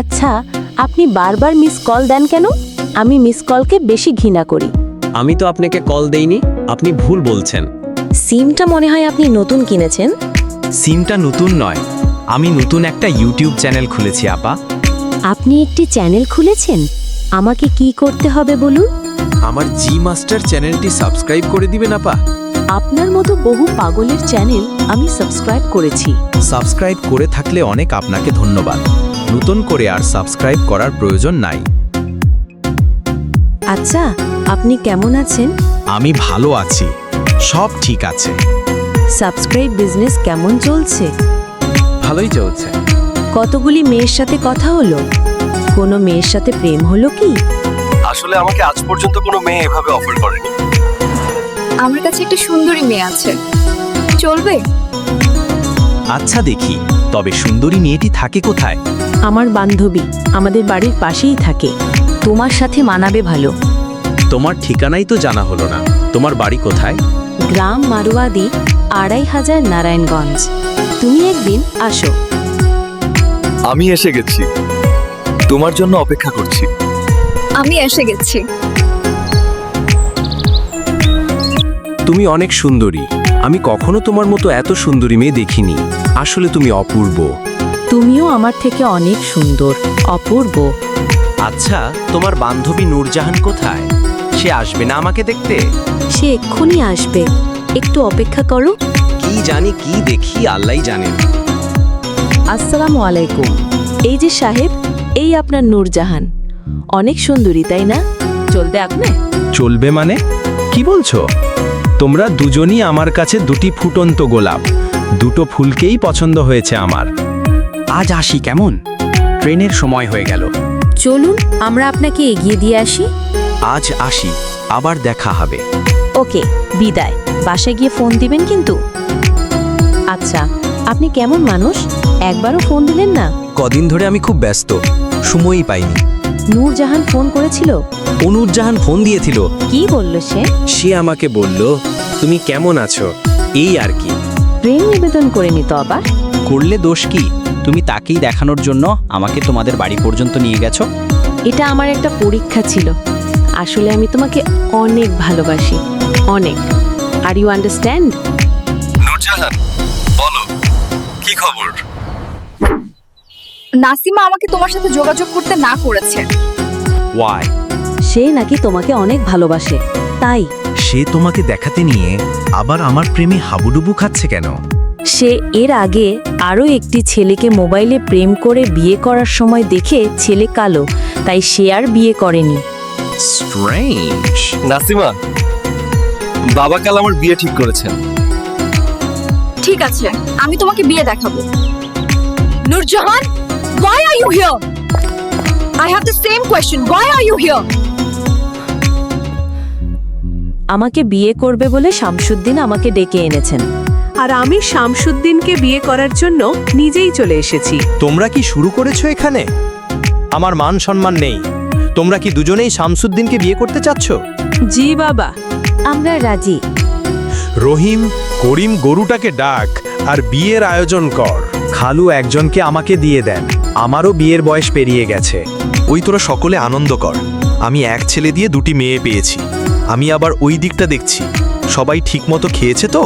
আচ্ছা আপনি বারবার মিস কল দেন কেন? আমি মিস কলকে বেশি ঘৃণা করি। আমি তো আপনাকে কল দেইনি আপনি ভুল বলছেন। সিমটা মনে হয় আপনি নতুন কিনেছেন। সিমটা নতুন নয় আমি নতুন একটা ইউটিউব চ্যানেল খুলেছি আপা। আপনি একটি চ্যানেল খুলেছেন? আমাকে কি করতে হবে বলুন? আমার জি মাস্টার চ্যানেলটি সাবস্ক্রাইব করে দিবেন আপা। আপনার মতো বহু পাগলের চ্যানেল আমি সাবস্ক্রাইব করেছি। সাবস্ক্রাইব করে থাকলে অনেক আপনাকে ধন্যবাদ। নতুন করে আর সাবস্ক্রাইব করার প্রয়োজন নাই। আচ্ছা আপনি কেমন আছেন? আমি ভালো আছি। সব ঠিক আছে। সাবস্ক্রাইব বিজনেস কেমন চলছে? ভালোই চলছে। কতগুলি মেয়ের সাথে কথা হলো? কোনো মেয়ের সাথে প্রেম হলো কি? আসলে আমাকে আজ পর্যন্ত কোনো মেয়ে এভাবে অফার করেনি। আমার কাছে একটা সুন্দরী মেয়ে আছে। চলবে? আচ্ছা দেখি তবে সুন্দরী মেয়েটি থাকে কোথায়? আমার বান্ধবী আমাদের বাড়ির পাশেই থাকে। তোমার সাথে মানাবে ভালো। তোমার ঠিকানাই তো জানা হলো না। তোমার বাড়ি কোথায়? গ্রাম মারুয়াদি আড়াই হাজার নারায়ণগঞ্জ। তুমি একদিন আসো। আমি এসে গেছি। তোমার জন্য অপেক্ষা করছি। আমি এসে গেছি। তুমি অনেক সুন্দরী। আমি কখনো তোমার মতো এত সুন্দরী মেয়ে দেখিনি। আসলে তুমি অপূর্ব। তুমিও আমার থেকে অনেক সুন্দর অপূর্ব। আচ্ছা তোমার বান্ধবী নূরজাহান কোথায়? সে আসবে না আমাকে দেখতে? সে এক্ষুনি আসবে। একটু অপেক্ষা করো। কি জানি কি দেখি আল্লাহ জানেন আসসালামু আলাইকুম। এই যে সাহেব এই আপনার নূরজাহান। অনেক সুন্দরী তাই না? চলবে আপনি? চলবে মানে? কি বলছো? তোমরা দুজনই আমার কাছে দুটি ফুটন্ত গোলাপ। দুটো ফুলকেই পছন্দ হয়েছে আমার। আজ আসি কেমন? ট্রেনের সময় হয়ে গেল। চলুন আমরা আপনাকে এগিয়ে দিয়ে আসি। আজ আসি আবার দেখা হবে। ওকে বিদায়। বাসায় গিয়ে ফোন দিবেন কিন্তু? আচ্ছা আপনি কেমন মানুষ? একবারও ফোন দিলেন না? কদিন ধরে আমি খুব ব্যস্ত সময়ই পাইনি। নূরজাহান ফোন করেছিল? অনুরজাহান ফোন দিয়েছিল। কি বলল সে? সে আমাকে বলল তুমি কেমন আছো? এই আর কি। প্রেম নিবেদন করে নিত আবার? করলে দোষ কি? তুমি তাকেই দেখানোর জন্য আমাকে তোমাদের বাড়ি পর্যন্ত নিয়ে গেছো? এটা আমার একটা পরীক্ষা ছিল। আসলে আমি তোমাকে অনেক ভালোবাসি। অনেক। আর ইউ আন্ডারস্ট্যান্ড নূরজাহান বলো কি খবর? নাসিমা আমাকে তোমার সাথে যোগাযোগ করতে না করেছে। ওয়াই সে নাকি তোমাকে অনেক ভালোবাসে। তাই। সে তোমাকে দেখাতে নিয়ে আবার আমার প্রেমে হাবুডুবু খাচ্ছে কেন? সে এর আগে আরও একটি ছেলেকে মোবাইলে প্রেম করে বিয়ে করার সময় দেখে ছেলে কালো তাই সে আর বিয়ে করেনি। নাসিমা বাবা কাল আমার বিয়ে ঠিক করেছেন। ঠিক আছে আমি তোমাকে বিয়ে দেখাবো। Nurjahan why are you here? I have the same question why are you here? আমাকে বিয়ে করবে বলে শামসুদ্দিন আমাকে ডেকে এনেছেন। আর আমি শামসুদ্দিনকে বিয়ে করার জন্য নিজেই চলে এসেছি। তোমরা কি শুরু করেছ এখানে? আমার মান সম্মান নেই। তোমরা কি দুজনেই শামসুদ্দিনকে বিয়ে করতে চাচ্ছ? জি বাবা। আমরা রাজি। রহিম করিম গরুটাকে ডাক আর বিয়ের আয়োজন কর। খালু একজনকে আমাকে দিয়ে দেন। আমারও বিয়ের বয়স পেরিয়ে গেছে। ওই তোরা সকলে আনন্দ কর। আমি এক ছেলে দিয়ে দুটি মেয়ে পেয়েছি। আমি আবার ওই দিকটা দেখছি। সবাই ঠিকমতো খেয়েছে তো?